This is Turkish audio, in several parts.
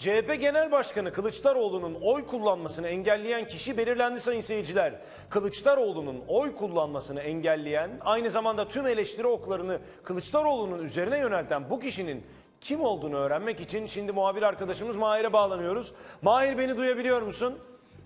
CHP Genel Başkanı Kılıçdaroğlu'nun oy kullanmasını engelleyen kişi belirlendi sayın seyirciler. Kılıçdaroğlu'nun oy kullanmasını engelleyen, aynı zamanda tüm eleştiri oklarını Kılıçdaroğlu'nun üzerine yönelten bu kişinin kim olduğunu öğrenmek için şimdi muhabir arkadaşımız Mahir'e bağlanıyoruz. Mahir beni duyabiliyor musun?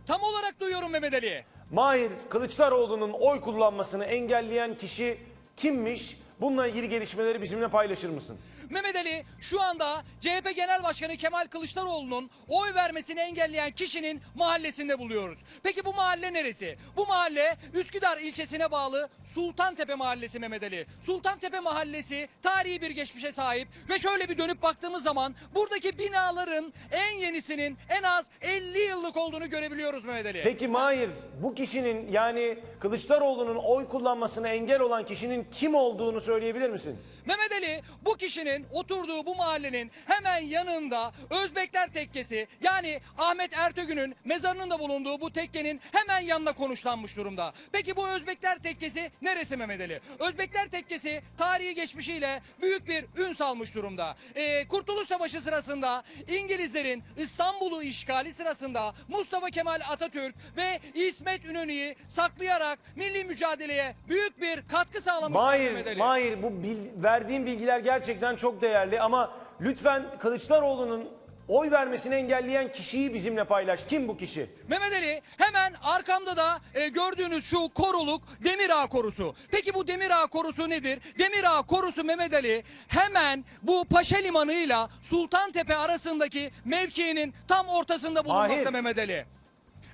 Tam olarak duyuyorum Mehmet Ali. Mahir, Kılıçdaroğlu'nun oy kullanmasını engelleyen kişi kimmiş? Bununla ilgili gelişmeleri bizimle paylaşır mısın? Mehmet Ali şu anda CHP Genel Başkanı Kemal Kılıçdaroğlu'nun oy vermesini engelleyen kişinin mahallesinde buluyoruz. Peki bu mahalle neresi? Bu mahalle Üsküdar ilçesine bağlı Sultantepe Mahallesi Mehmet Ali. Sultantepe Mahallesi tarihi bir geçmişe sahip ve şöyle bir dönüp baktığımız zaman buradaki binaların en yenisinin en az 50 yıllık olduğunu görebiliyoruz Mehmet Ali. Peki Mahir, bu kişinin yani Kılıçdaroğlu'nun oy kullanmasına engel olan kişinin kim olduğunu söyleyebilir misin? Mehmet Ali bu kişinin oturduğu bu mahallenin hemen yanında Özbekler Tekkesi yani Ahmet Ertegün'ün mezarının da bulunduğu bu tekkenin hemen yanına konuşlanmış durumda. Peki bu Özbekler Tekkesi neresi Mehmet Ali? Özbekler Tekkesi tarihi geçmişiyle büyük bir ün salmış durumda. Ee, Kurtuluş Savaşı sırasında İngilizlerin İstanbul'u işgali sırasında Mustafa Kemal Atatürk ve İsmet İnönü'yü saklayarak milli mücadeleye büyük bir katkı Mehmet Mahir, Ali. Mahir bu bil- verdiğin bilgiler gerçekten çok değerli ama lütfen Kılıçdaroğlu'nun oy vermesini engelleyen kişiyi bizimle paylaş. Kim bu kişi? Mehmet Ali hemen arkamda da e, gördüğünüz şu koruluk Demirağ korusu. Peki bu Demirağ korusu nedir? Demirağ korusu Mehmet Ali hemen bu Paşa Limanı ile Sultantepe arasındaki mevkiinin tam ortasında bulunmakta Mahir. Mehmet Ali.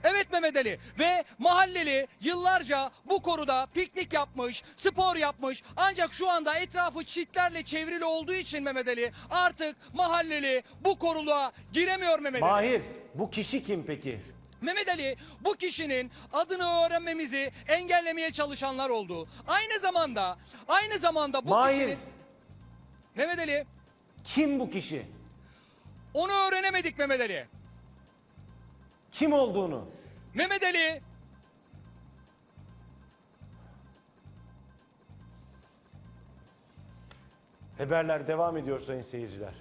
Evet Mehmet Ali ve mahalleli yıllarca bu koruda piknik yapmış, spor yapmış. Ancak şu anda etrafı çitlerle çevrili olduğu için Mehmet Ali artık mahalleli bu koruluğa giremiyor Mehmet Ali. Mahir, bu kişi kim peki? Mehmet Ali bu kişinin adını öğrenmemizi engellemeye çalışanlar oldu. Aynı zamanda aynı zamanda bu Mahir. kişinin Mehmet Ali Kim bu kişi? onu öğrenemedik Mehmet Ali. Kim olduğunu? Mehmet Ali Haberler devam ediyor sayın seyirciler.